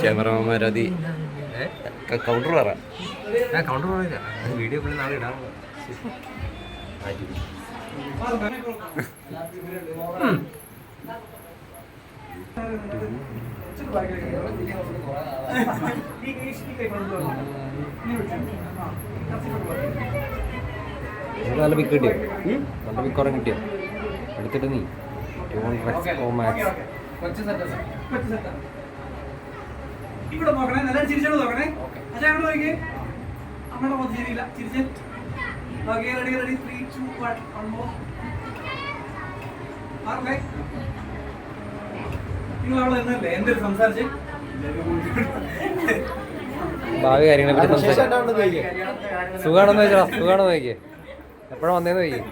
ക്യാമറമാരതി counter പറ. Counter പറയില്ല video പുള്ളി നാളെ ഇടാൻ നല്ല പിക്ക് കിട്ടിയോ? നല്ല പിക്കോറം കുറേ കിട്ടിയോ എടുത്തിട്ട് നീ. ഇവിടെ നോക്കണേ നല്ല ചിരിച്ചോട് നോക്കണേ. അച്ഛാ അങ്ങോട്ട് നോക്കിയേ. അമ്മയുടെ മുഖത്ത് ശരിയില്ല ചിരിച്ച്. Okay ready ready three two one one more മാറല്ലേ നിങ്ങൾ അവിടെ നിന്നല്ലേ? എന്തൊരു സംസാരിച്ച്? ഭാവി കാര്യങ്ങളെ പറ്റി സംസാരിക്കാം. സുഖാണെന്ന് വെച്ചാ സുഖാണെന്ന് നോക്കിയേ എപ്പോഴാ വന്നേന്ന് നോക്കിയേ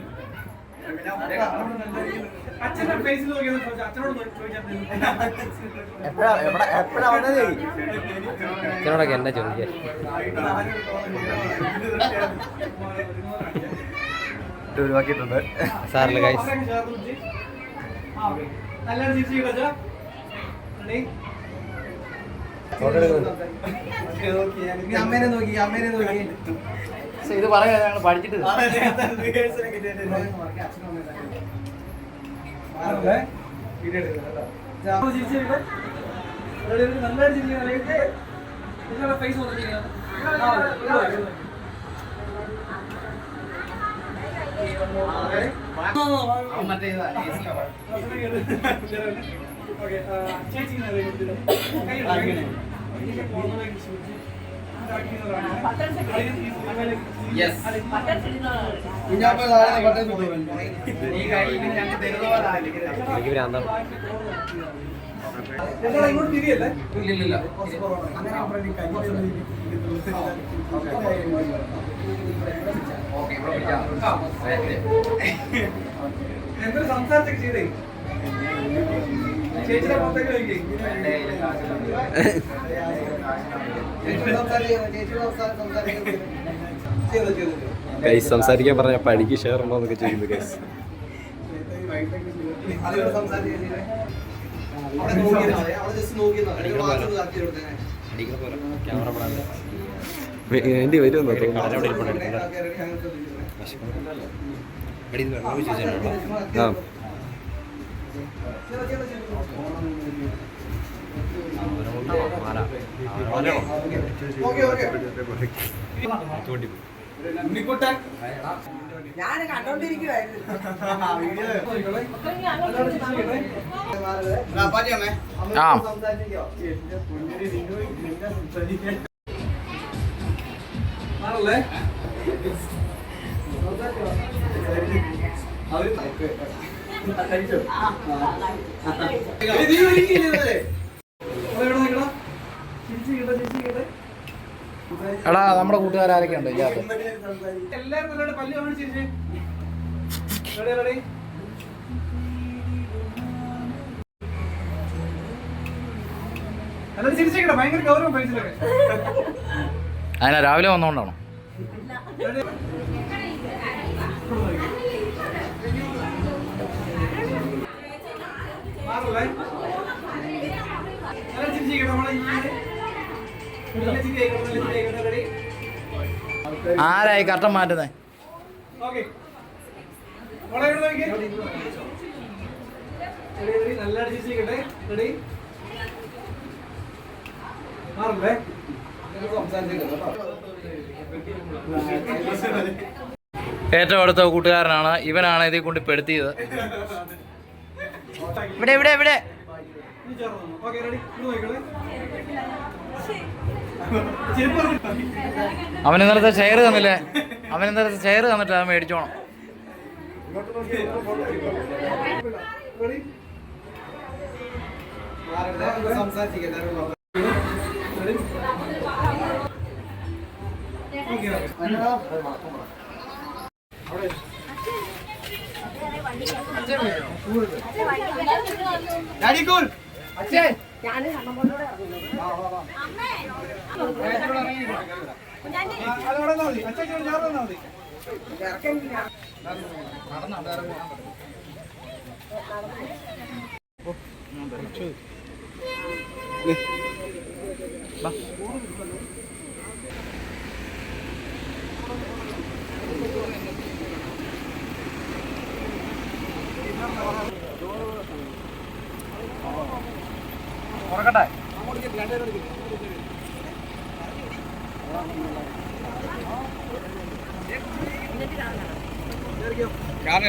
അച്ഛനോടൊക്കെ എന്നാ ചോദിക്കേ ഒഴിവാക്കിയിട്ടുണ്ട്. അമ്മേനെ നോക്കി അമ്മേനെ നോക്കി. ഇത് പറയാ ഞങ്ങൾ പഠിച്ചിട്ട് കുഞ്ഞാപ്പ നാളെ പട്ടയം കിട്ടുമോ എനിക്ക് ഭ്രാന്താണ് ഇങ്ങോട്ട് തിരിയല്ലേ എന്തൊരു സംസാരിച്ചൊക്കെ ചെയ്തേ ചേച്ചിയുടെ പുറത്തേക്ക് ഗൈസ് സംസാരിക്കാൻ പറഞ്ഞ പഠിക്ക് ഷെയർ ഉണ്ടോ എന്നൊക്കെ ചെയ്യുന്നു ഗൈസ്. വേണ്ടി വരുമെന്നോ തോന്നുന്നു. ആ ഉണ്ണിക്കുട്ടൻ. ഞാൻ കണ്ടോണ്ടിരിക്കുവായിരുന്നു നോക്കിക്കോളെ. അതോടെ ചിരിച്ചിരിക്കട്ടെ. ആ. അമ്മയോട് സംസാരിച്ചിരിക്കോ? മാറല്ലേ? അവർ കഴിച്ചോ? എടാ നമ്മുടെ കൂട്ടുകാരൊക്കെ ഉണ്ട് ഇതിനകത്ത്? അതിനാ രാവിലെ വന്നോണ്ടാണോ? മാറല്ലേ? നല്ല ചിരിച്ചിരിക്കട്ടെ, നമ്മളെ ഈ- നല്ല ചിരിയായിക്കോട്ടെ, നല്ല ചിരിയായിക്കോട്ടെ, ready? ആരായി കട്ടം മാറ്റുന്നേ? റെഡി? മാറല്ലേ? ഏറ്റവും അടുത്ത കൂട്ടുകാരനാണ്. ഇവനാണ് ഇതിൽ കൊണ്ട് പെടുത്തിയത്. ഇവിടെ ഇവിടെ ഇവിടെ. ചേർന്ന് നോക്കിക്കോളെ. ഇറക്കി. അവൻ ഇന്നലത്തെ ചെയർ തന്നില്ലേ? അവൻ ഇന്നലത്തെ ചെയർ തന്നിട്ട് അത് മേടിച്ചോണം. Ready? Ready? Okay, okay. ആ, അത് അവിടെ നിന്നാ മതി. അച്ഛൻ ഇങ്ങോട്ട് ചേർന്ന് നിന്നാ മതി. അല്ല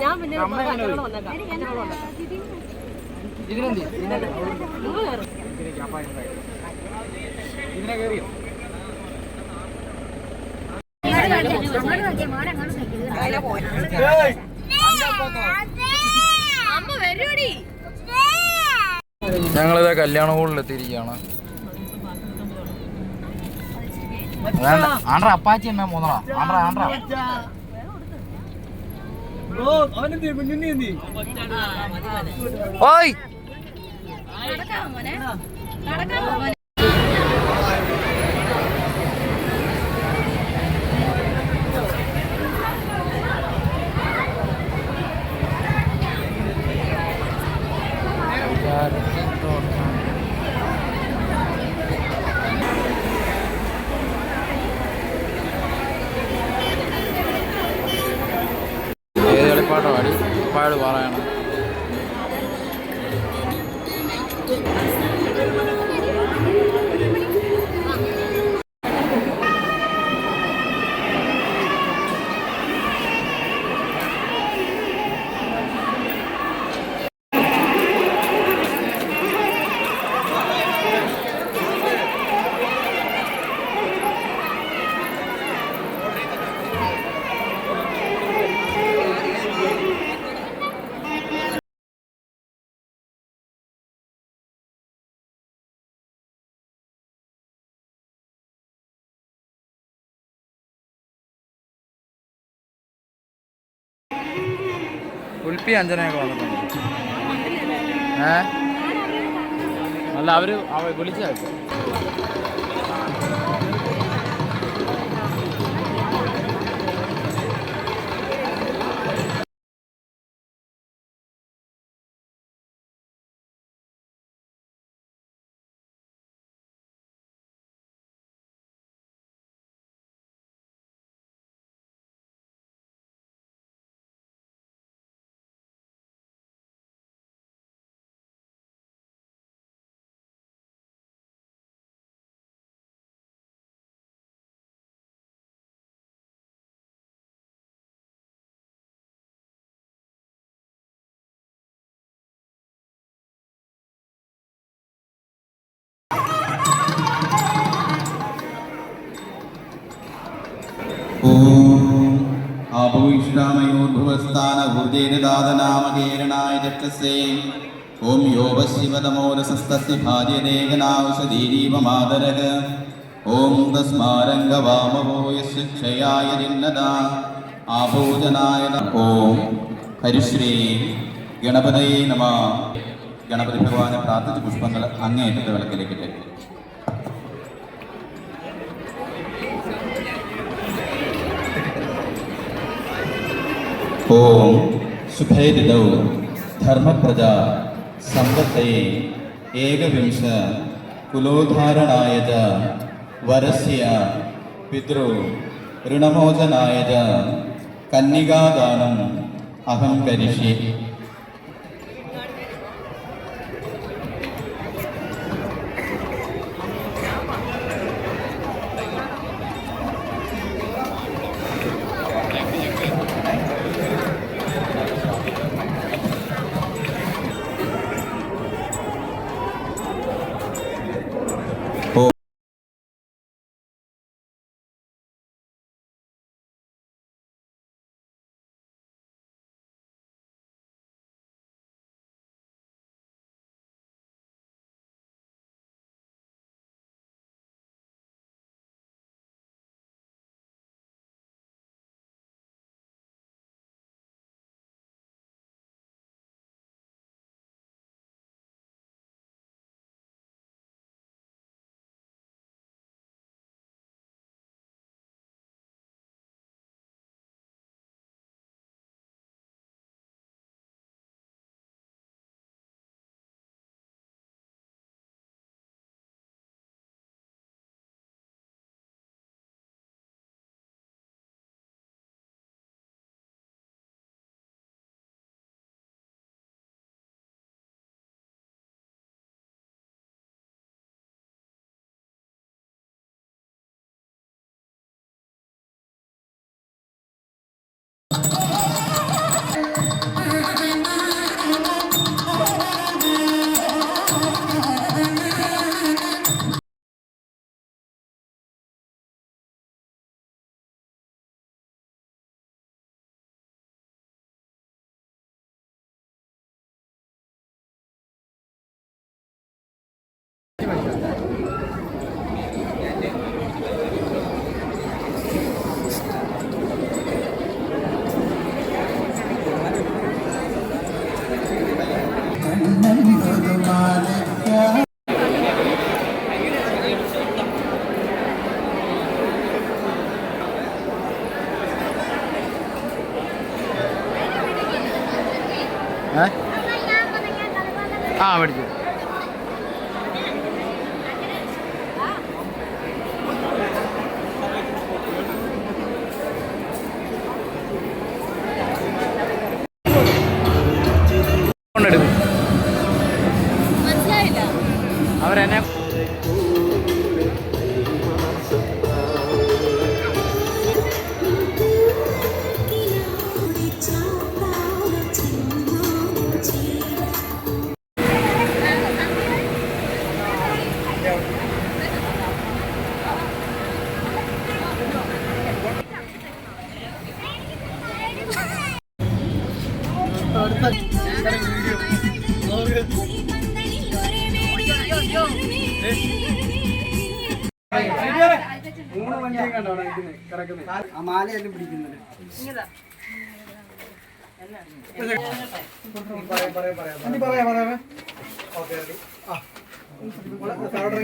ഞാൻ പിന്നെ വരുവടി. ഞങ്ങളിത് കല്യാണ ഹോളിലെത്തിയിരിക്കുകയാണ്. ആണ്ട്ര അപ്പാച്ചി എന്നാ മൂന്നറ? ആണ്ട്ര ആണ്ട്ര ഓയ്. നടക്കാമോ മോനെ? നടക്കാമോ മോനെ? ഉൽപ്പി അഞ്ജനയൊക്കെ വന്നിട്ടുണ്ട്. ഏ? അല്ല അവർ അവ ഭൂയിഷ്ടാമയോദ്ഭുവസ്ഥാനഭൂജേരുദാതനാമകേരണായ ചക്ഷസേ ഓം യോപശിവതമോരസസ്തസ്യ ഭാര്യദേഹനാവശദീരീപമാതരക ഓം തസ്മാരംഗവാമഭൂയസ് ക്ഷയായ ജിന്നത ആഭോജനായ ഓം. ഹരിശ്രീ ഗണപതയെ നമ. ഗണപതി ഭഗവാനെ പ്രാർത്ഥിച്ച് പുഷ്പങ്ങൾ അങ്ങേറ്റത്തെ വിളക്കിലേക്കിട്ടേക്കും ഓം. ശുഭേരിതൗ ധർമ്മപ്രജ സമ്പത്തയെ ഏകവിംശ കുലോദ്ധാരണായ ച വരസ്യ പിതൃ ഋണമോചനായ കന്യകാദാനം അഹം കരിഷ്യേ. ഏ മൂന്ന് വണ്ടിയും കണ്ടോ അവിടെ നിൽക്കുന്നെ, കിടക്കുന്നെ. ആ മാലയെല്ലാം പിടിക്കുന്നുണ്ട് പറയാം പറയാം പറയാം പറയാം പറയാം ഓക്കെ ആ താഴോട്ട്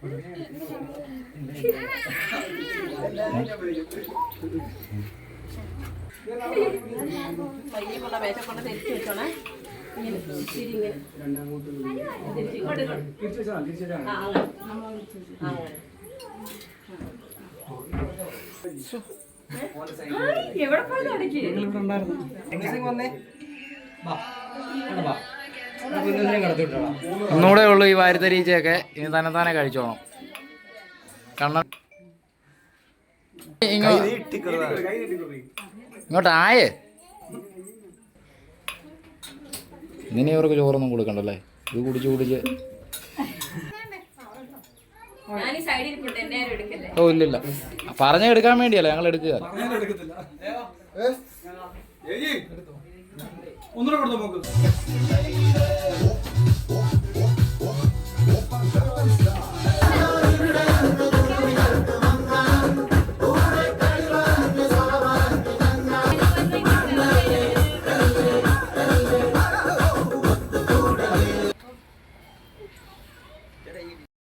ഇറങ്ങി നിന്ന് കാണിച്ചു. നിനക്ക് മാ- പയ്യെ മേശ കൊണ്ട് തിരിച്ചു ഇങ്ങനെ എവിടെ പോയി അടക്കി വന്നേ ബാ ഒന്നുകൂടെ ഉള്ളു ഈ വാരിത്തരീച്ചയൊക്കെ. ഇനി തന്നെ തന്നെ കഴിച്ചോണം കണ്ണ ഇങ്ങോട്ട് ആയേ. ഇങ്ങനെ ഇവർക്ക് ചോറൊന്നും കൊടുക്കണ്ടല്ലേ? ഇത് കുടിച്ച് കുടിച്ച്. ഓ ഇല്ലില്ല. പറഞ്ഞെടുക്കാൻ വേണ്ടിയല്ല ഞങ്ങൾ എടുക്കുക. ഒന്നുകൂടെ കൊടുത്തു നോക്ക്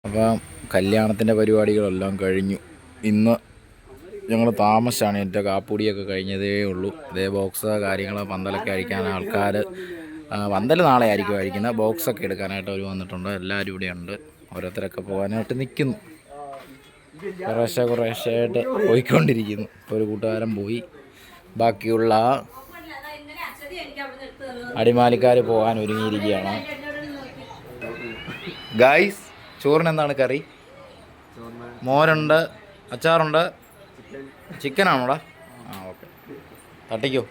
അപ്പം കല്യാണത്തിന്റെ പരിപാടികളെല്ലാം കഴിഞ്ഞു. ഇന്ന് ഞങ്ങൾ താമസിച്ചാണ് എന്റെ കാപ്പൂടിയൊക്കെ കഴിഞ്ഞതേ ഉള്ളൂ. ഇതേ ബോക്സ് കാര്യങ്ങൾ പന്തലൊക്കെ അഴിക്കാൻ ആൾക്കാർ പന്തൽ നാളെ ആയിരിക്കും അഴിക്കുന്നത് ബോക്സൊക്കെ എടുക്കാനായിട്ട് അവർ വന്നിട്ടുണ്ട്. എല്ലാവരും ഇവിടെ ഉണ്ട് ഓരോരുത്തരൊക്കെ പോകാനായിട്ട് നിൽക്കുന്നു കുറേശ്ശെ കുറേശ്ശെ ആയിട്ട് പോയിക്കൊണ്ടിരിക്കുന്നു ഒരു കൂട്ടുകാരൻ പോയി. ബാക്കിയുള്ള അടിമാലിക്കാർ പോകാൻ ഒരുങ്ങിയിരിക്കുകയാണ്. ഗായ്സ് ചോറിന് എന്താണ് കറി? മോരുണ്ട് അച്ചാറുണ്ട് ചിക്കനാണോടാ? ആ ഓക്കെ. തട്ടിക്കോ.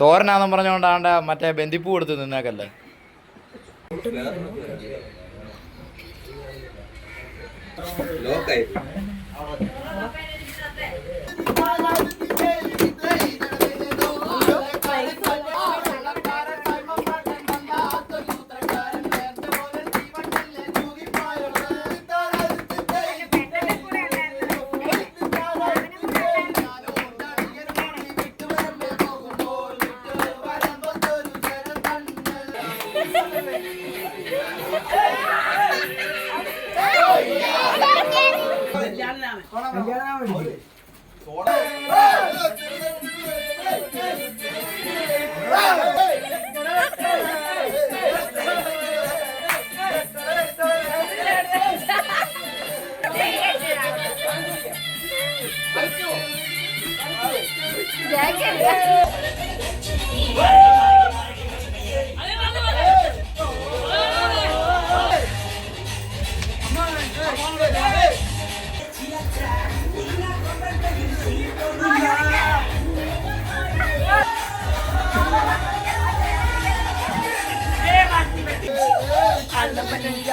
തോരനാന്നും പറഞ്ഞുകൊണ്ടാണ്ട് മറ്റേ ബന്ദിപ്പൂ എടുത്ത് നിന്നേക്കല്ലേ? ലോക്കായി. Ay,